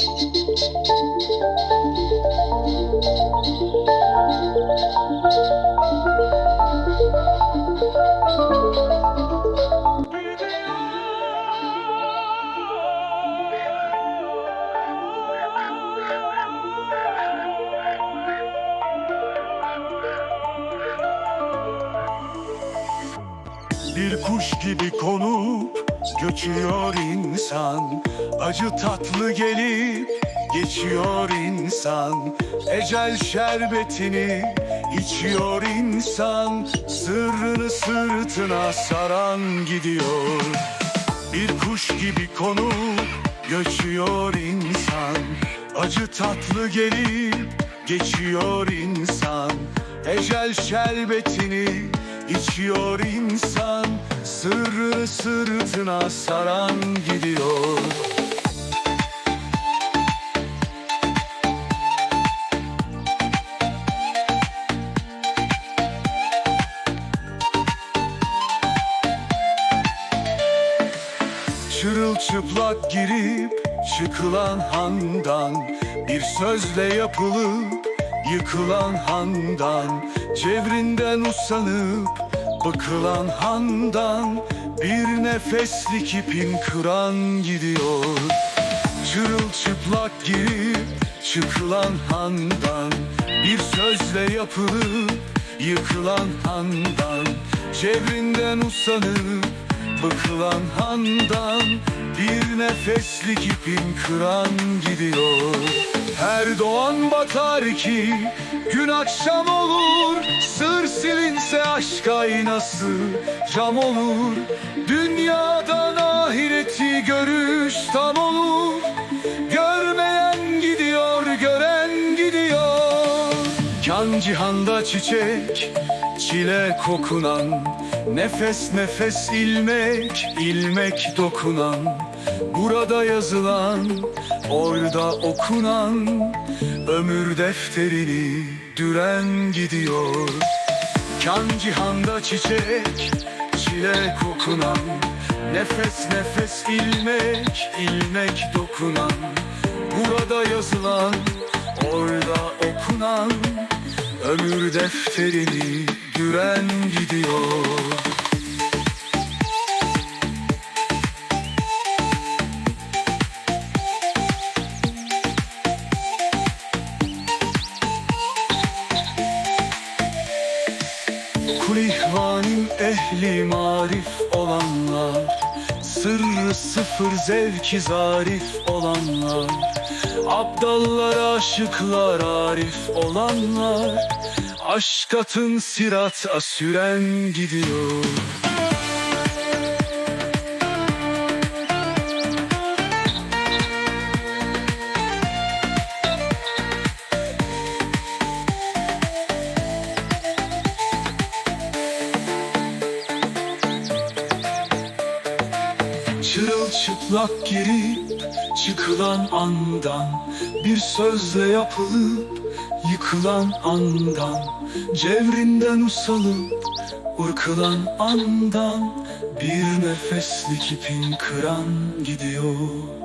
Bir kuş gibi konup göçüyor insan Acı tatlı gelip geçiyor insan. Ecel şerbetini içiyor insan Sırrını sırtına saran gidiyor. Bir kuş gibi konup göçüyor insan. Acı tatlı gelip geçiyor insan. Ecel şerbetini içiyor insan Sırrını sırtına saran gidiyor. Çırılçıplak girip çıkılan handan Bir sözle yapılıp yıkılan handan Cevrinden usanıp bıkılan handan Bir nefeslik ipin kıran gidiyor. Çırılçıplak girip çıkılan handan Bir sözle yapılıp yıkılan handan. Cevrinden usanıp bıkılan handan Bir nefeslik ipin kıran gidiyor. Her doğan batar ki gün akşam olur. Sır silinse aşk aynası cam olur. Dünyadan ahireti görüş tam olur. Görmeyen gidiyor, gören gidiyor. Can cihanda çiçek, çile kokunan Nefes nefes ilmek, ilmek dokunan Burada yazılan, orada okunan Ömür defterini düren gidiyor. Kan cihanda çiçek, çile kokunan Nefes nefes ilmek, ilmek dokunan. Burada yazılan, orada okunan Ömür defterini düren gidiyor Kul ihvanim ehli marif olanlar Sırrı sıfır zevki zarif olanlar Abdallar aşıklar arif olanlar Aşk atın sirata süren gidiyor Çırılçıplak girip çıkılan andan Bir sözle yapılıp yıkılan andan Cevrinden usalıp ırkılan andan Bir nefeslik ipin kıran gidiyor